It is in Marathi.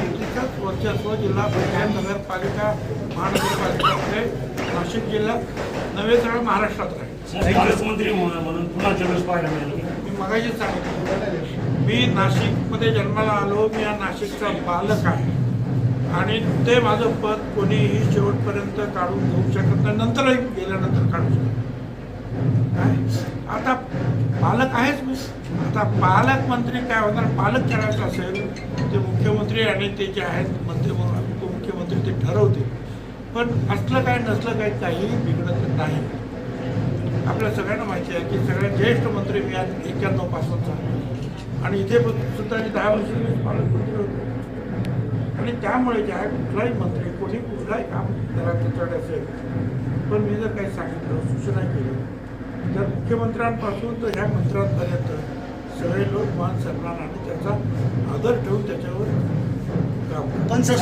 जिल्हा परिषद नगरपालिका महानगरपालिकामध्ये नाशिक जिल्ह्यात नव्हे तर महाराष्ट्रात राहील. पालकमंत्री म्हणून पुन्हा वेळेस पाहायला मिळेल. मी मगाशीच सांगितलं मी नाशिकमध्ये जन्माला आलो मी या नाशिकचा बालक आहे. आणि ते माझं पद कोणीही शेवटपर्यंत काढून घेऊ शकत नाही नंतरही गेल्यानंतर काढू शकत. काय? आता पालक आहेच मी. आता पालकमंत्री काय होणार? पालक करायचं असेल ते मुख्यमंत्री आणि ते जे आहेत मंत्री म्हणून उपमुख्यमंत्री ते ठरवते पण असलं काय नसलं काय काहीही बिघडत नाही. आपल्या सगळ्यांना माहिती आहे की सगळ्यात ज्येष्ठ मंत्री मी आज एक्क्याण्णव पासूनचा. आणि इथे पण सुद्धा मी दहा वर्ष मी पालकमंत्री होतो. आणि त्यामुळे जे आहे कुठलाही मंत्री कोणी कुठलाही काम करा असेल पण मी जर काही सांगितलं सूचना केली तर मुख्यमंत्र्यांपासून तर ह्या मंत्र्यांपर्यंत सगळे लोक मान सन्मान आणि त्याचा आदर ठेवून त्याच्यावर काम पण सर